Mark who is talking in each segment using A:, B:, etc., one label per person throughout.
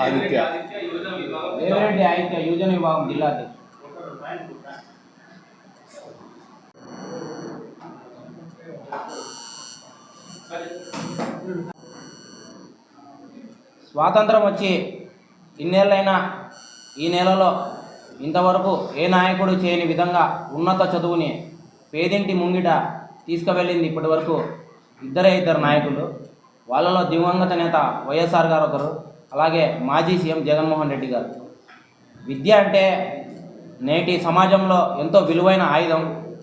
A: ఆదిత్య.
B: దేవిరెడ్డి ఆదిత్య యువజన విభాగం జిల్లా స్వాతంత్రం వచ్చి ఇన్నేళ్ళైనా ఈ నెలలో ఇంతవరకు ఏ నాయకుడు చేయని విధంగా ఉన్నత చదువుని పేదింటి ముంగిట తీసుకువెళ్ళింది ఇప్పటి వరకు ఇద్దరే ఇద్దరు నాయకులు. వాళ్ళలో దివంగత నేత వైఎస్ఆర్ గారు ఒకరు అలాగే మాజీ సీఎం జగన్మోహన్ రెడ్డి గారు. విద్య అంటే నేటి సమాజంలో ఎంతో విలువైన ఆయుధం.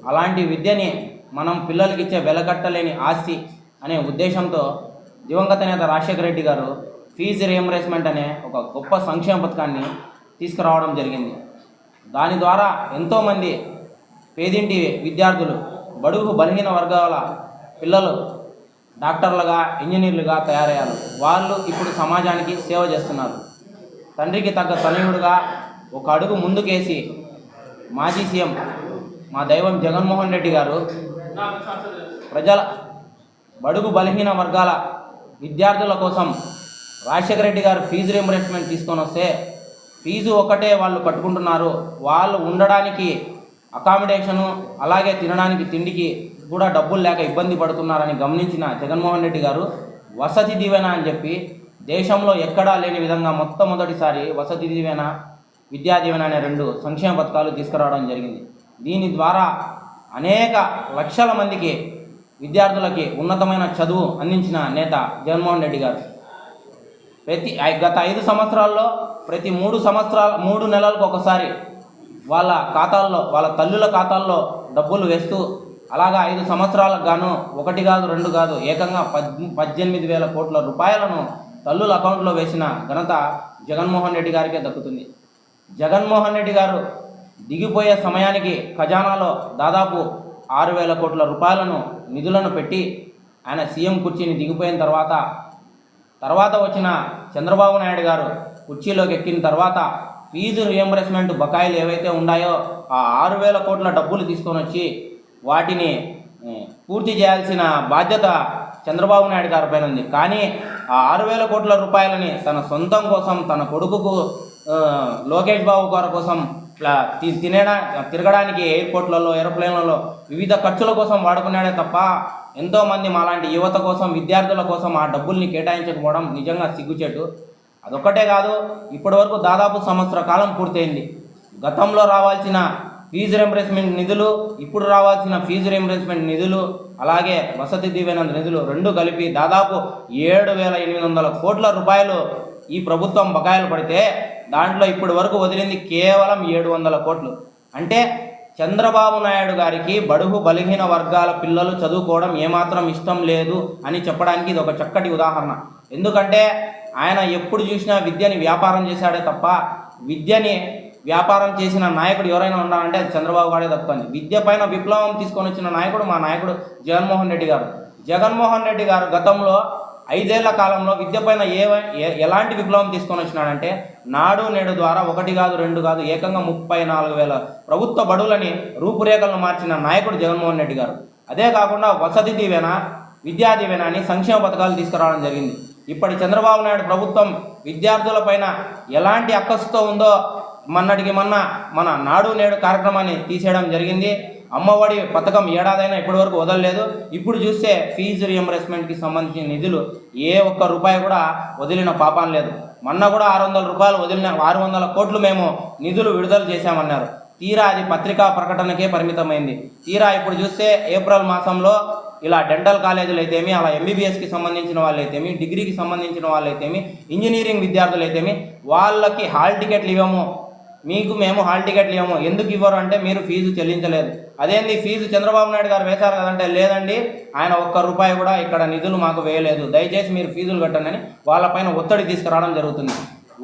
B: అలాంటి విద్యని మనం పిల్లలకి ఇచ్చే వెలకట్టలేని ఆస్తి అనే ఉద్దేశంతో దివంగత నేత రాజశేఖర రెడ్డి గారు ఫీజు రియంబర్స్మెంట్ అనే ఒక గొప్ప సంక్షేమ పథకాన్ని తీసుకురావడం జరిగింది. దాని ద్వారా ఎంతోమంది పేదింటి విద్యార్థులు బడుగు బలహీన వర్గాల పిల్లలు డాక్టర్లుగా ఇంజనీర్లుగా తయారయ్యారు. వాళ్ళు ఇప్పుడు సమాజానికి సేవ చేస్తున్నారు. తండ్రికి తగ్గ తనయుడుగా ఒక అడుగు ముందుకేసి మాజీ సీఎం మా దైవం జగన్మోహన్ రెడ్డి గారు ప్రజల బడుగు బలహీన వర్గాల విద్యార్థుల కోసం రాజశేఖర రెడ్డి గారు ఫీజు రింబర్స్మెంట్ తీసుకొని వస్తే ఫీజు ఒకటే వాళ్ళు కట్టుకుంటున్నారు. వాళ్ళు ఉండడానికి అకామిడేషను అలాగే తినడానికి తిండికి కూడా డబ్బులు లేక ఇబ్బంది పడుతున్నారని గమనించిన జగన్మోహన్ రెడ్డి గారు వసతి దీవెన అని చెప్పి దేశంలో ఎక్కడా లేని విధంగా మొట్టమొదటిసారి వసతి దీవెన విద్యా దీవెన అనే రెండు సంక్షేమ పథకాలు తీసుకురావడం జరిగింది. దీని ద్వారా అనేక లక్షల మందికి విద్యార్థులకి ఉన్నతమైన చదువు అందించిన నేత జగన్మోహన్ రెడ్డి గారు. ప్రతి ఐ- గత ఐదు సంవత్సరాల్లో ప్రతి మూడు సంవత్సరాల మూడు నెలలకు ఒకసారి వాళ్ళ ఖాతాల్లో వాళ్ళ తల్లుల ఖాతాల్లో డబ్బులు వేస్తూ అలాగా ఐదు సంవత్సరాలకు గాను ఒకటి కాదు రెండు కాదు ఏకంగా పద్ పద్దెనిమిది వేల కోట్ల రూపాయలను తల్లుల అకౌంట్లో వేసిన ఘనత జగన్మోహన్ రెడ్డి గారికే దక్కుతుంది. జగన్మోహన్ రెడ్డి గారు దిగిపోయే సమయానికి ఖజానాలో దాదాపు ఆరు వేల కోట్ల రూపాయలను నిధులను పెట్టి ఆయన సీఎం కుర్చీని దిగిపోయిన తర్వాత తర్వాత వచ్చిన చంద్రబాబు నాయుడు గారు కుర్చీలోకి ఎక్కిన తర్వాత ఫీజు రియంబర్స్మెంట్ బకాయిలు ఏవైతే ఉన్నాయో ఆ ఆరు వేల కోట్ల డబ్బులు తీసుకొని వచ్చి వాటిని పూర్తి చేయాల్సిన బాధ్యత చంద్రబాబు నాయుడు గారి పైన ఉంది. కానీ ఆ ఆరు వేల కోట్ల రూపాయలని తన సొంతం కోసం తన కొడుకుకు లోకేష్ బాబు గారి కోసం ఇట్లా తి- తినేడా తిరగడానికి ఎయిర్పోర్ట్లలో ఏరోప్లేన్లలో వివిధ ఖర్చుల కోసం వాడుకున్నాడే తప్ప ఎంతోమంది మాలాంటి యువత కోసం విద్యార్థుల కోసం ఆ డబ్బుల్ని కేటాయించకపోవడం నిజంగా సిగ్గుచేటు. అదొక్కటే కాదు ఇప్పటివరకు దాదాపు సంవత్సర కాలం పూర్తయింది. గతంలో రావాల్సిన ఫీజు రింబర్స్మెంట్ నిధులు ఇప్పుడు రావాల్సిన ఫీజు రింబర్స్మెంట్ నిధులు అలాగే వసతి దీవెన నిధులు రెండు కలిపి దాదాపు ఏడు వేల ఎనిమిది వందల కోట్ల రూపాయలు ఈ ప్రభుత్వం బకాయిలు పడితే దాంట్లో ఇప్పటి వరకు వదిలింది కేవలం ఏడు వందల కోట్లు. అంటే చంద్రబాబు నాయుడు గారికి బడుగు బలహీన వర్గాల పిల్లలు చదువుకోవడం ఏమాత్రం ఇష్టం లేదు అని చెప్పడానికి ఇది ఒక చక్కటి ఉదాహరణ. ఎందుకంటే ఆయన ఎప్పుడు చూసినా విద్యని వ్యాపారం చేశాడే తప్ప విద్యని వ్యాపారం చేసిన నాయకుడు ఎవరైనా ఉన్నారంటే అది చంద్రబాబు గారే తప్పుతుంది విద్య పైన విప్లవం తీసుకొని వచ్చిన నాయకుడు మా నాయకుడు జగన్మోహన్ రెడ్డి గారు. జగన్మోహన్ రెడ్డి గారు గతంలో ఐదేళ్ళ కాలంలో విద్య పైన ఏ ఏ- ఎలాంటి విప్లవం తీసుకొని వచ్చినాడంటే నాడు నేడు ద్వారా ఒకటి కాదు రెండు కాదు ఏకంగా ముప్పై నాలుగు వేల ప్రభుత్వ బడులని రూపురేఖలను మార్చిన నాయకుడు జగన్మోహన్ రెడ్డి గారు. అదే కాకుండా వసతి దీవెన విద్యా దీవెన అని సంక్షేమ పథకాలు తీసుకురావడం జరిగింది. ఇప్పటి చంద్రబాబు నాయుడు ప్రభుత్వం విద్యార్థులపైన ఎలాంటి అక్కసుతో ఉందో మొన్నటికి మొన్న మన నాడు నేడు కార్యక్రమాన్ని తీసేయడం జరిగింది. అమ్మఒడి పథకం ఏడాదైనా ఇప్పటి వరకు వదలలేదు. ఇప్పుడు చూస్తే ఫీజు రియంబర్స్మెంట్కి సంబంధించిన నిధులు ఏ ఒక్క రూపాయి కూడా వదిలిన పాపం లేదు. మొన్న కూడా ఆరు వందల రూపాయలు వదిలిన ఆరు వందల కోట్లు మేము నిధులు విడుదల చేశామన్నారు. తీరా అది పత్రికా ప్రకటనకే పరిమితమైంది. తీరా ఇప్పుడు చూస్తే ఏప్రిల్ మాసంలో ఇలా డెంటల్ కాలేజీలు అయితేమి అలా ఎంబీబీఎస్కి సంబంధించిన వాళ్ళైతేమి డిగ్రీకి సంబంధించిన వాళ్ళైతేమి ఇంజనీరింగ్ విద్యార్థులు అయితేమి వాళ్ళకి హాల్ టికెట్లు ఇవ్వము. మీకు మేము హాల్ టికెట్లు ఇవ్వము. ఎందుకు ఇవ్వరు అంటే మీరు ఫీజు చెల్లించలేదు. అదేంది? ఫీజు చంద్రబాబు నాయుడు గారు వేశారు కదంటే లేదండి. ఆయన ఒక్క రూపాయి కూడా ఇక్కడ నిధులు మాకు వేయలేదు. దయచేసి మీరు ఫీజులు కట్టండి అని వాళ్ళపైన ఒత్తిడి తీసుకురావడం జరుగుతుంది.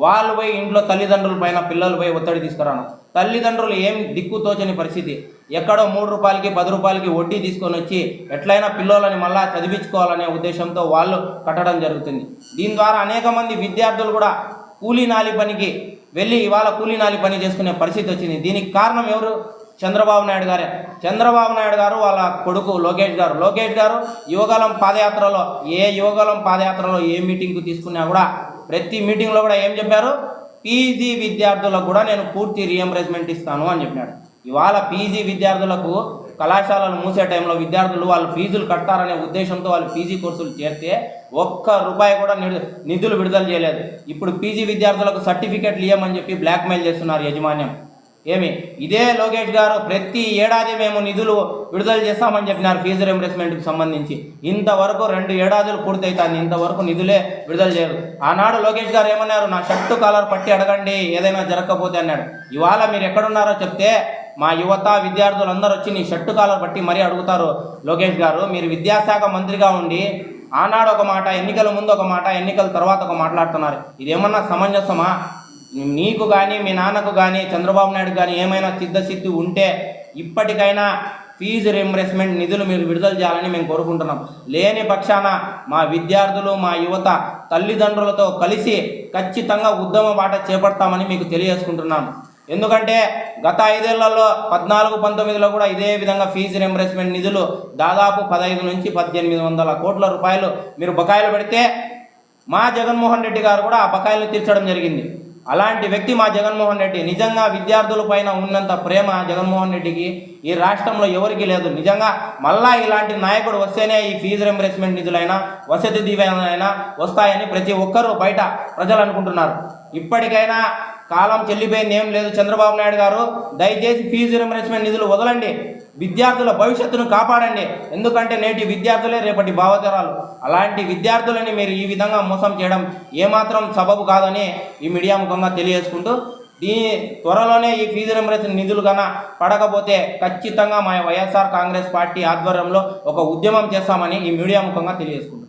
B: వాళ్ళు పోయి ఇంట్లో తల్లిదండ్రుల పైన పిల్లలు పోయి ఒత్తిడి తీసుకురావడం. తల్లిదండ్రులు ఏం దిక్కు తోచని పరిస్థితి. ఎక్కడో మూడు రూపాయలకి పది రూపాయలకి వడ్డీ తీసుకొని వచ్చి ఎట్లయినా పిల్లలని మళ్ళా చదివించుకోవాలనే ఉద్దేశంతో వాళ్ళు కట్టడం జరుగుతుంది. దీని ద్వారా అనేక మంది విద్యార్థులు కూడా కూలీ నాలి పనికి వెళ్ళి ఇవాళ కూలీనాలి పని చేసుకునే పరిస్థితి వచ్చింది. దీనికి కారణం ఎవరు? చంద్రబాబు నాయుడు గారే. చంద్రబాబు నాయుడు గారు వాళ్ళ కొడుకు లోకేష్ గారు. లోకేష్ గారు యువగలం పాదయాత్రలో ఏ యువగలం పాదయాత్రలో ఏ మీటింగ్కు తీసుకున్నా కూడా ప్రతి మీటింగ్లో కూడా ఏం చెప్పారు? పీజీ విద్యార్థులకు కూడా నేను పూర్తి రియంబర్స్మెంట్ ఇస్తాను అని చెప్పినాడు. ఇవాళ పీజీ విద్యార్థులకు కళాశాలలు మూసే టైంలో విద్యార్థులు వాళ్ళు ఫీజులు కట్టారనే ఉద్దేశంతో వాళ్ళు పీజీ కోర్సులు చేరితే ఒక్క రూపాయి కూడా నిధులు విడుదల చేయలేదు. ఇప్పుడు పీజీ విద్యార్థులకు సర్టిఫికెట్లు ఇవ్వమని చెప్పి బ్లాక్మెయిల్ చేస్తున్నారు యాజమాన్యం. ఏమి? ఇదే లోకేష్ గారు ప్రతి ఏడాది మేము నిధులు విడుదల చేస్తామని చెప్పినారు ఫీజు రింబర్స్మెంట్కి సంబంధించి. ఇంతవరకు రెండు ఏడాదులు పూర్తయితాను ఇంతవరకు నిధులే విడుదల చేయరు. ఆనాడు లోకేష్ గారు ఏమన్నారు? నా షర్టు కాలర్ పట్టి అడగండి ఏదైనా జరగకపోతే అన్నాడు. ఇవాళ మీరు ఎక్కడున్నారో చెప్తే మా యువత విద్యార్థులందరూ వచ్చి నీ షర్టు కాలర్ బట్టి మరీ అడుగుతారు. లోకేష్ గారు మీరు విద్యాశాఖ మంత్రిగా ఉండి ఆనాడు ఒక మాట ఎన్నికల ముందు ఒక మాట ఎన్నికల తర్వాత ఒక మాట్లాడుతున్నారు. ఇదేమన్నా సమంజసమా? నీకు కానీ మీ నాన్నకు కానీ చంద్రబాబు నాయుడు కానీ ఏమైనా సిద్ధసిద్ధి ఉంటే ఇప్పటికైనా ఫీజు రింబర్స్మెంట్ నిధులు మీరు విడుదల చేయాలని మేము కోరుకుంటున్నాం. లేని పక్షాన మా విద్యార్థులు మా యువత తల్లిదండ్రులతో కలిసి ఖచ్చితంగా ఉద్యమ బాట చేపడతామని మీకు తెలియజేసుకుంటున్నాను ఎందుకంటే గత ఐదేళ్ళలో పద్నాలుగు పంతొమ్మిదిలో కూడా ఇదే విధంగా ఫీజు రింబర్స్మెంట్ నిధులు దాదాపు పదహైదు నుంచి పద్దెనిమిది వందల కోట్ల రూపాయలు మీరు బకాయిలు పెడితే మా జగన్మోహన్ రెడ్డి గారు కూడా ఆ బకాయిలు తీర్చడం జరిగింది. అలాంటి వ్యక్తి మా జగన్మోహన్ రెడ్డి. నిజంగా విద్యార్థుల పైన ఉన్నంత ప్రేమ జగన్మోహన్ రెడ్డికి ఈ రాష్ట్రంలో ఎవరికి లేదు. నిజంగా మళ్ళా ఇలాంటి నాయకుడు వస్తేనే ఈ ఫీజు రింబర్స్మెంట్ నిధులైనా వసతి దీవెనైనా వస్తాయని ప్రతి ఒక్కరూ బయట ప్రజలు అనుకుంటున్నారు. ఇప్పటికైనా కాలం చెల్లిపోయింది ఏం లేదు. చంద్రబాబు నాయుడు గారు దయచేసి ఫీజు రింబర్స్మెంట్ నిధులు వదలండి. విద్యార్థుల భవిష్యత్తును కాపాడండి. ఎందుకంటే నేటి విద్యార్థులే రేపటి భావతరాలు అలాంటి విద్యార్థులని మీరు ఈ విధంగా మోసం చేయడం ఏమాత్రం సబబు కాదని ఈ మీడియా ముఖంగా తెలియజేసుకుంటూ దీని త్వరలోనే ఈ ఫీజు రింబర్స్మెంట్ నిధులు కన్నా పడకపోతే ఖచ్చితంగా మా వైఎస్ఆర్ కాంగ్రెస్ పార్టీ ఆధ్వర్యంలో ఒక ఉద్యమం చేస్తామని ఈ మీడియా ముఖంగా తెలియజేసుకుంటాం